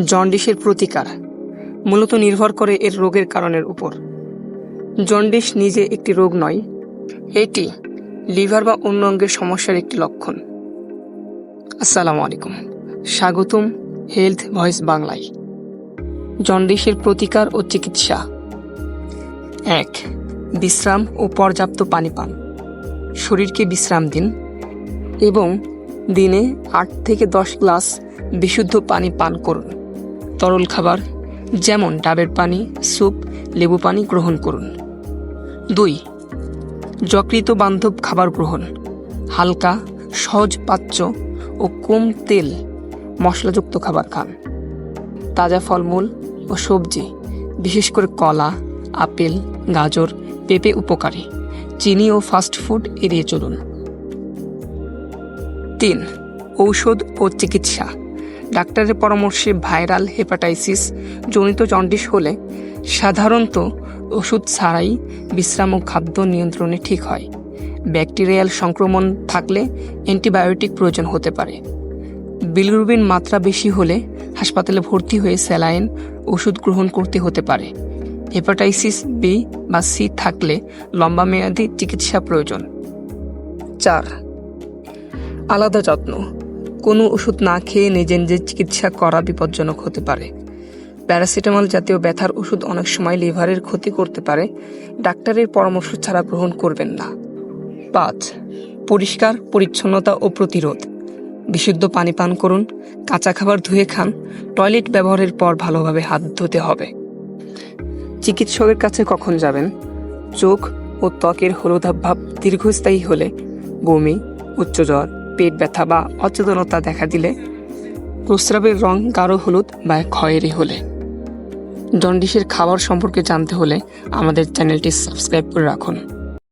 জন্ডিসের প্রতিকার মূলত নির্ভর করে এর রোগের কারণের উপর। জন্ডিস নিজে একটি রোগ নয়, এটি লিভার বা অন্য অঙ্গের সমস্যার একটি লক্ষণ। আসসালামু আলাইকুম। স্বাগতম হেলথ ভয়েস বাংলায়। জন্ডিসের প্রতিকার ও চিকিৎসা। এক, বিশ্রাম ও পর্যাপ্ত পানি পান শরীরকে বিশ্রাম দিন এবং দিনে আট থেকে দশ গ্লাস বিশুদ্ধ পানি পান করুন। তরল খাবার, যেমন ডাবের পানি, স্যুপ, লেবু পানি গ্রহণ করুন। দুই যকৃত বান্ধব খাবার গ্রহণ। হালকা, সহজ পাচ্য ও কম তেল মশলাযুক্ত খাবার খান। তাজা ফলমূল ও সবজি, বিশেষ করে কলা, আপেল, গাজর, পেঁপে উপকারী। চিনি ও ফাস্ট ফুড এড়িয়ে চলুন। তিন, ঔষধ ও চিকিৎসা। ডাক্তারের পরামর্শে ভাইরাল হেপাটাইসিস জনিত জন্ডিস হলে সাধারণত ওষুধ ছাড়াই বিশ্রাম ও খাদ্য নিয়ন্ত্রণে ঠিক হয়। ব্যাকটেরিয়াল সংক্রমণ থাকলে অ্যান্টিবায়োটিক প্রয়োজন হতে পারে। বিলিরুবিন মাত্রা বেশি হলে হাসপাতালে ভর্তি হয়ে স্যালাইন ওষুধ গ্রহণ করতে হতে পারে। হেপাটাইসিস বি বা সি থাকলে লম্বা মেয়াদী চিকিৎসা প্রয়োজন। চার, আলাদা যত্ন। কোনো ওষুধ না খেয়ে নিজে নিজে চিকিৎসা করা বিপজ্জনক হতে পারে। প্যারাসিটামল জাতীয় ব্যথার ওষুধ অনেক সময় লিভারের ক্ষতি করতে পারে। ডাক্তারের পরামর্শ ছাড়া গ্রহণ করবেন না। পাঁচ, পরিষ্কার, পরিচ্ছন্নতা ও প্রতিরোধ। বিশুদ্ধ পানি পান করুন, কাঁচা খাবার ধুয়ে খান, টয়লেট ব্যবহারের পর ভালোভাবে হাত ধুতে হবে। চিকিৎসকের কাছে কখন যাবেন? চোখ ও ত্বকের হলুদাভ ভাব দীর্ঘস্থায়ী হলে বমি উচ্চ জ্বর পেট ব্যথা বা অচেতনতা দেখা দিলে প্রস্রাবের রং গাঢ় হলুদ বা খয়েরি হলে। জন্ডিসের খাবার সম্পর্কে জানতে হলে আমাদের চ্যানেলটি সাবস্ক্রাইব করে রাখুন।